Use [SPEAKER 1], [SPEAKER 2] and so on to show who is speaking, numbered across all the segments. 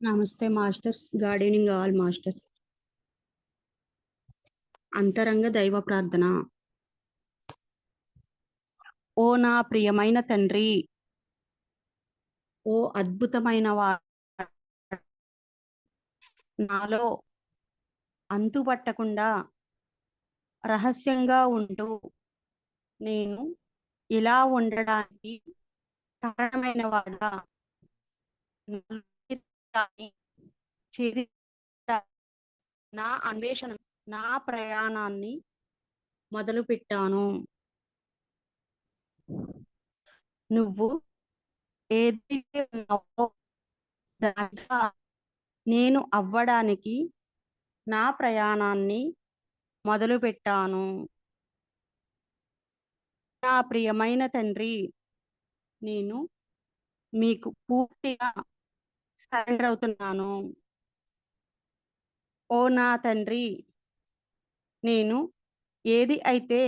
[SPEAKER 1] నమస్తే masters. Good evening all masters. అంతరంగ దైవ ప్రార్థన. ఓ నా ప్రియమైన తండ్రి ఓ అద్భుతమైన వా నాలో అంతుపట్టకుండా రహస్యంగా ఉంటూ నేను ఇలా ఉండడానికి కారణమైన వాడా నా అన్వేషణ నా ప్రయాణాన్ని మొదలు పెట్టాను నువ్వు ఏది ఉన్నావో దానిగా నేను అవ్వడానికి నా ప్రయాణాన్ని మొదలు పెట్టాను నా ప్రియమైన తండ్రి నేను మీకు పూర్తిగా సరెండర్ అవుతున్నాను. ఓ నా తండ్రి నేను ఏది అయితే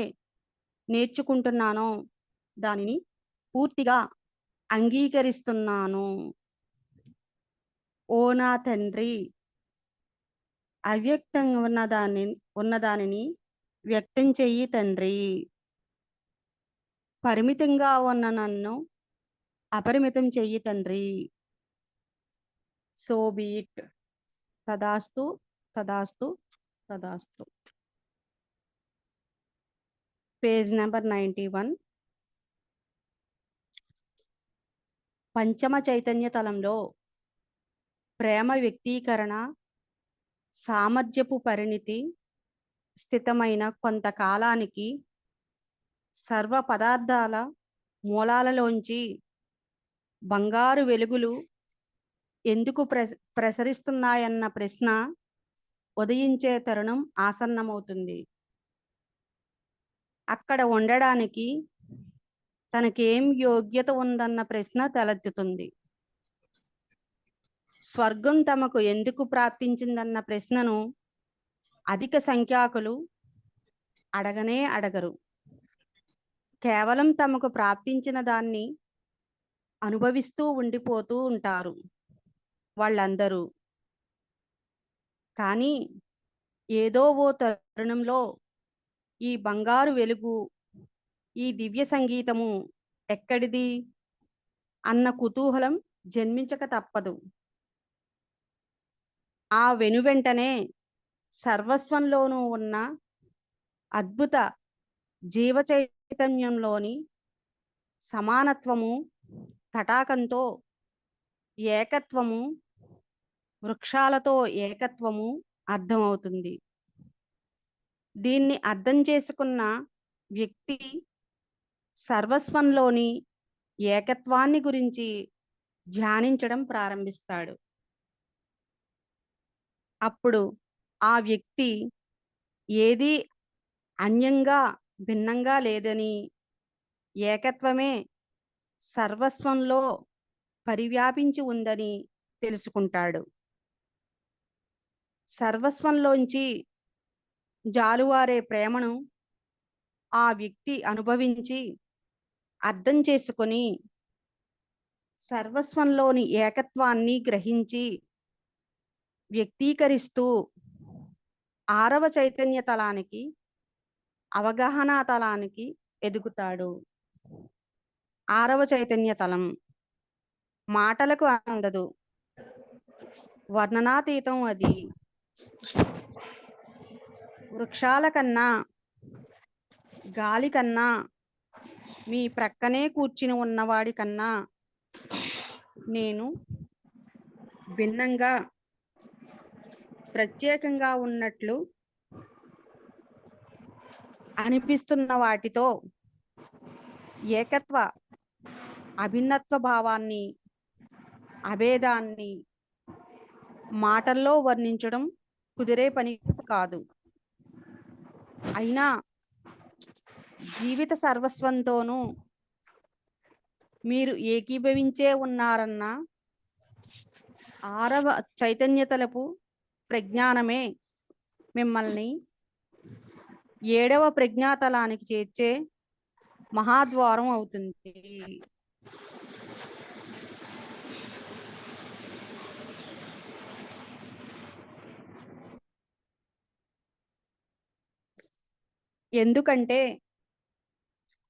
[SPEAKER 1] నేర్చుకుంటున్నానో దానిని పూర్తిగా అంగీకరిస్తున్నాను. ఓ నా తండ్రి అవ్యక్తంగా ఉన్నదాని ఉన్నదానిని వ్యక్తం చెయ్యి తండ్రి. పరిమితంగా ఉన్న నన్ను అపరిమితం చెయ్యి తండ్రి. సో బీట్ తదాస్తు తదాస్తు తదాస్తు. Page number ninety one. పంచమ చైతన్య తలంలో ప్రేమ వ్యక్తీకరణ సామర్థ్యపు పరిణితి స్థితమైన కొంతకాలానికి సర్వ పదార్థాల మూలాలలోంచి బంగారు వెలుగులు ఎందుకు ప్ర ప్రసరిస్తున్నాయన్న ప్రశ్న ఉదయించే తరుణం ఆసన్నమవుతుంది. అక్కడ ఉండడానికి తనకేం యోగ్యత ఉందన్న ప్రశ్న తలెత్తుతుంది. స్వర్గం తమకు ఎందుకు ప్రాప్తించిందన్న ప్రశ్నను అధిక సంఖ్యాకులు అడగనే అడగరు. కేవలం తమకు ప్రాప్తించిన దాన్ని అనుభవిస్తూ ఉండిపోతూ ఉంటారు. వాళ్ళందరూ. కానీ ఏదో ఓ తరుణంలో ఈ బంగారు వెలుగు ఈ దివ్య సంగీతము ఎక్కడిది? అన్న కుతూహలం జన్మించక తప్పదు. ఆ వెనువెంటనే సర్వస్వంలోనూ ఉన్న అద్భుత జీవ చైతన్యంలోని సమానత్వము తటాకంతో ఏకత్వము వృక్షాలతో ఏకత్వము అర్థమవుతుంది. దీన్ని అర్థం చేసుకున్న వ్యక్తి సర్వస్వంలోని ఏకత్వాన్ని గురించి ధ్యానించడం ప్రారంభిస్తాడు. అప్పుడు ఆ వ్యక్తి ఏది అన్యంగా భిన్నంగా లేదని ఏకత్వమే సర్వస్వంలో పరివ్యాపించి ఉందని తెలుసుకుంటాడు. సర్వస్వంలోంచి జాలువారే ప్రేమను ఆ వ్యక్తి అనుభవించి అర్థం చేసుకొని సర్వస్వంలోని ఏకత్వాన్ని గ్రహించి వ్యక్తీకరిస్తూ ఆరవ చైతన్య తలానికి అవగాహన తలానికి ఎదుగుతాడు. ఆరవ చైతన్య తలం. మాటలకు అందదు వర్ణనాతీతం అది. వృక్షాల కన్నా గాలి కన్నా మీ ప్రక్కనే కూర్చుని ఉన్నవాడి కన్నా నేను భిన్నంగా ప్రత్యేకంగా ఉన్నట్లు అనిపిస్తున్న వాటితో ఏకత్వ అభిన్నత్వ భావాన్ని అభేదాన్ని మాటల్లో వర్ణించడం కుదిరే పని కాదు. అయినా జీవిత సర్వస్వంతోనూ మీరు ఏకీభవించే ఉన్నారన్న ఆరవ చైతన్యతలపు ప్రజ్ఞానమే మిమ్మల్ని ఏడవ ప్రజ్ఞాతలానికి చేర్చే మహాద్వారం అవుతుంది. ఎందుకంటే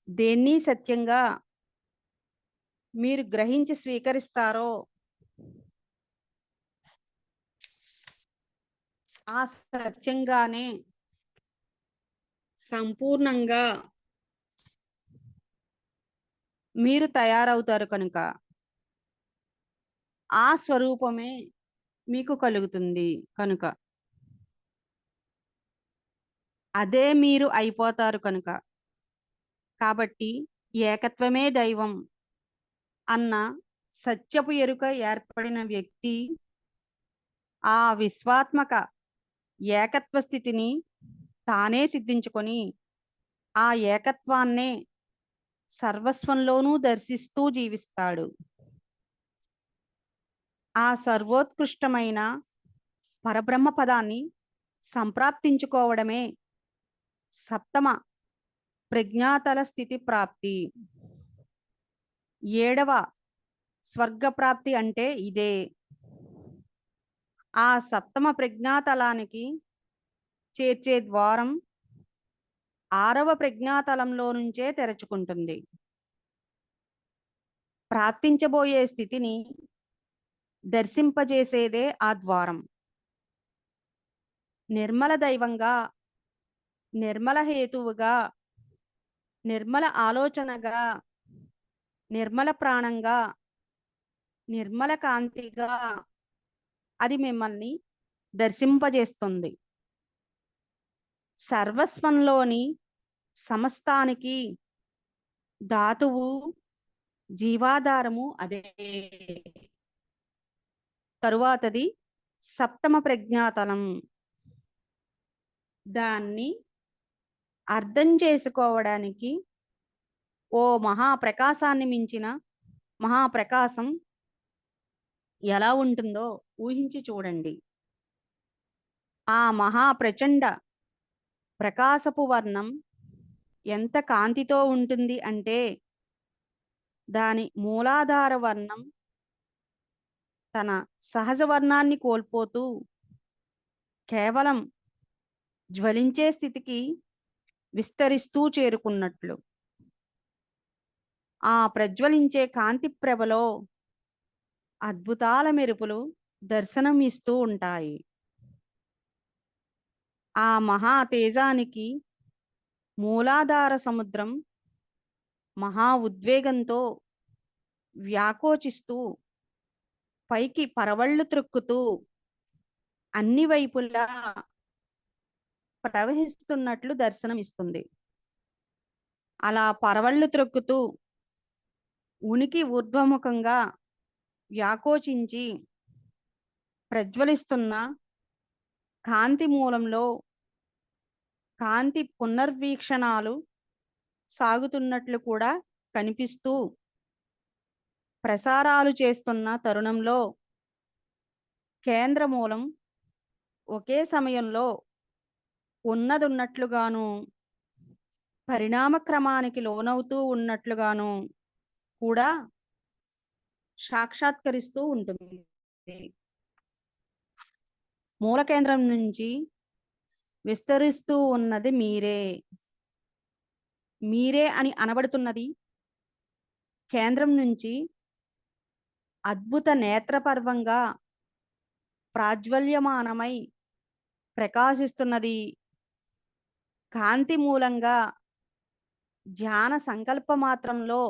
[SPEAKER 1] దేన్ని సత్యంగా మీరు గ్రహించి స్వీకరిస్తారో ఆ సత్యంగానే సంపూర్ణంగా మీరు తయారవుతారు కనుక ఆ స్వరూపమే మీకు కలుగుతుంది కనుక. అదే మీరు అయిపోతారు కనుక. కాబట్టి ఏకత్వమే దైవం అన్న సత్యపు ఎరుక ఏర్పడిన వ్యక్తి ఆ విశ్వాత్మక ఏకత్వ స్థితిని తానే సిద్ధించుకొని ఆ ఏకత్వాన్నే సర్వస్వంలోనూ దర్శిస్తూ జీవిస్తాడు. ఆ సర్వోత్కృష్టమైన పరబ్రహ్మ పదాన్ని సంప్రాప్తించుకోవడమే సప్తమ ప్రజ్ఞాతల స్థితి ప్రాప్తి. ఏడవ స్వర్గ ప్రాప్తి అంటే ఇదే. ఆ సప్తమ ప్రజ్ఞాతలానికి చేర్చే ద్వారం ఆరవ ప్రజ్ఞాతలంలో నుంచే తెరచుకుంటుంది. ప్రాప్తించబోయే స్థితిని దర్శింపజేసేదే ఆ ద్వారం. నిర్మల దైవంగా నిర్మల హేతువుగా నిర్మల ఆలోచనగా నిర్మల ప్రాణంగా నిర్మల కాంతిగా అది మిమ్మల్ని దర్శింపజేస్తుంది. సర్వస్వంలోని సమస్తానికి ధాతువు జీవాధారము అదే. తరువాతది సప్తమ ప్రజ్ఞాతలం. దాన్ని అర్థం చేసుకోవడానికి ఓ మహాప్రకాశాన్ని మించిన మహాప్రకాశం ఎలా ఉంటుందో ఊహించి చూడండి. ఆ మహాప్రచండ ప్రకాశపు వర్ణం ఎంత కాంతితో ఉంటుంది అంటే దాని మూలాధార వర్ణం తన సహజ వర్ణాన్ని కోల్పోతూ కేవలం జ్వలించే స్థితికి విస్తరిస్తూ చేరుకున్నట్లు. ఆ ప్రజ్వలించే కాంతి ప్రభలో అద్భుతాల మెరుపులు దర్శనం ఇస్తూ ఉంటాయి. ఆ మహా తేజానికి మూలాధార సముద్రం మహా ఉద్వేగంతో వ్యాకోచిస్తూ పైకి పరవళ్ళు త్రొక్కుతూ అన్ని వైపులా ప్రవహిస్తున్నట్లు దర్శనమిస్తుంది. అలా పరవళ్ళు త్రొక్కుతూ ఉనికి ఊర్ధ్వముఖంగా వ్యాకోచించి ప్రజ్వలిస్తున్న కాంతి మూలంలో కాంతి పునర్వీక్షణాలు సాగుతున్నట్లు కూడా కనిపిస్తూ ప్రసారాలు చేస్తున్న తరుణంలో కేంద్ర మూలం ఒకే సమయంలో ఉన్నదున్నట్లుగాను పరిణామ క్రమానికి లోనవుతూ ఉన్నట్లుగాను కూడా సాక్షాత్కరిస్తూ ఉంటుంది. మూల కేంద్రం నుంచి విస్తరిస్తూ ఉన్నది మీరే. మీరే అని అనబడుతున్నది కేంద్రం నుంచి అద్భుత నేత్రపర్వంగా ప్రాజ్వల్యమానమై ప్రకాశిస్తున్నది కాంతి మూలంగా ధ్యాన సంకల్ప మాత్రంలో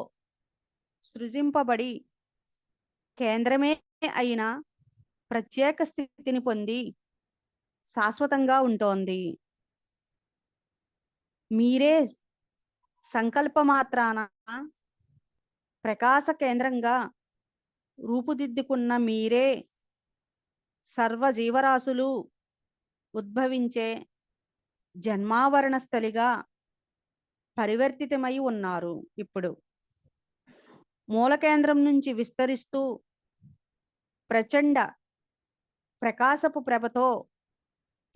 [SPEAKER 1] సృజింపబడి కేంద్రమే అయిన ప్రత్యేక స్థితిని పొంది శాశ్వతంగా ఉంటోంది. మీరే సంకల్పమాత్రాన ప్రకాశ కేంద్రంగా రూపుదిద్దుకున్న మీరే సర్వ జీవరాశులు ఉద్భవించే జన్మావరణ స్థలిగా పరివర్తితమై ఉన్నారు ఇప్పుడు. మూల కేంద్రం నుంచి విస్తరిస్తూ ప్రచండ ప్రకాశపు ప్రభతో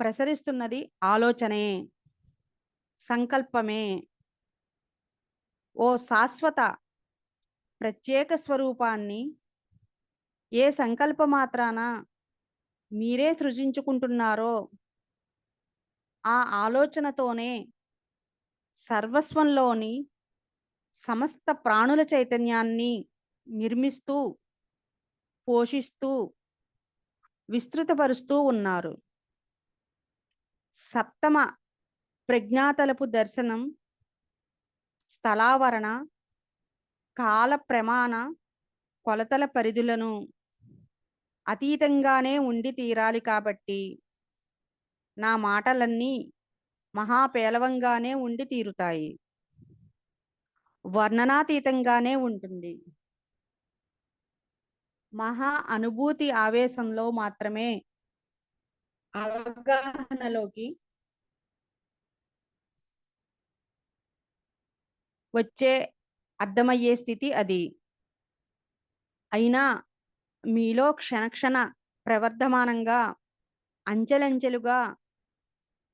[SPEAKER 1] ప్రసరిస్తున్నది ఆలోచనే సంకల్పమే. ఓ శాశ్వత ప్రత్యేక స్వరూపాన్ని ఏ సంకల్ప మాత్రాన మీరే సృజించుకుంటున్నారో ఆ ఆలోచనతోనే సర్వస్వంలోని సమస్త ప్రాణుల చైతన్యాన్ని నిర్మిస్తూ పోషిస్తూ విస్తృతపరుస్తూ ఉన్నారు. సప్తమ ప్రజ్ఞాతలపు దర్శనం స్థలావరణ కాల ప్రమాణ కొలతల పరిధులను అతీతంగానే ఉండి తీరాలి కాబట్టి నా మాటలన్నీ మహాపేలవంగానే ఉండి తీరుతాయి. వర్ణనాతీతంగానే ఉంటుంది. మహా అనుభూతి ఆవేశంలో మాత్రమే అవగాహనలోకి వచ్చే అర్థమయ్యే స్థితి అది. అయినా మీలో క్షణక్షణ ప్రవర్ధమానంగా అంచెలంచెలుగా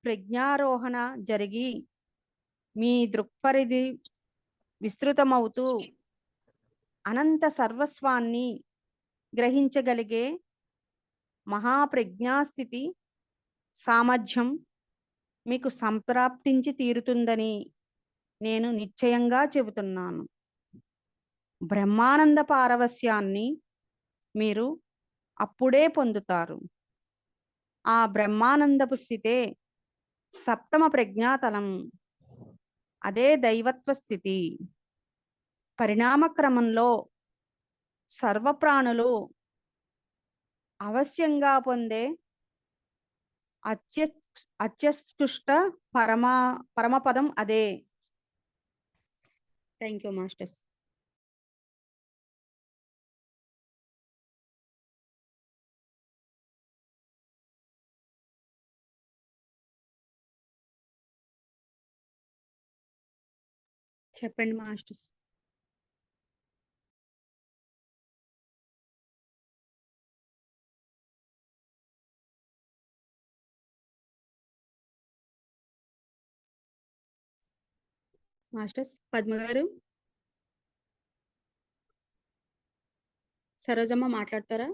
[SPEAKER 1] ప్రజ్ఞారోహణ జరిగి మీ దృక్పరిధి విస్తృతమవుతూ అనంత సర్వస్వాన్ని గ్రహించగలిగే మహాప్రజ్ఞాస్థితి సామర్థ్యం మీకు సంప్రాప్తించి తీరుతుందని నేను నిశ్చయంగా చెబుతున్నాను. బ్రహ్మానంద పారవస్యాన్ని మీరు అప్పుడే పొందుతారు. ఆ బ్రహ్మానందపు స్థితే సప్తమ ప్రజ్ఞాతలం. అదే దైవత్వ స్థితి పరిణామక్రమంలో సర్వప్రాణులు అవశ్యంగా పొందే అత్య అత్యుష్ట పరమా పరమపదం అదే. థ్యాంక్ యూ మాస్టర్స్ చెప్పండి మాస్టర్స్. మాస్టర్స్ పద్మ గారు. సరోజమ్మ మాట్లాడతారా?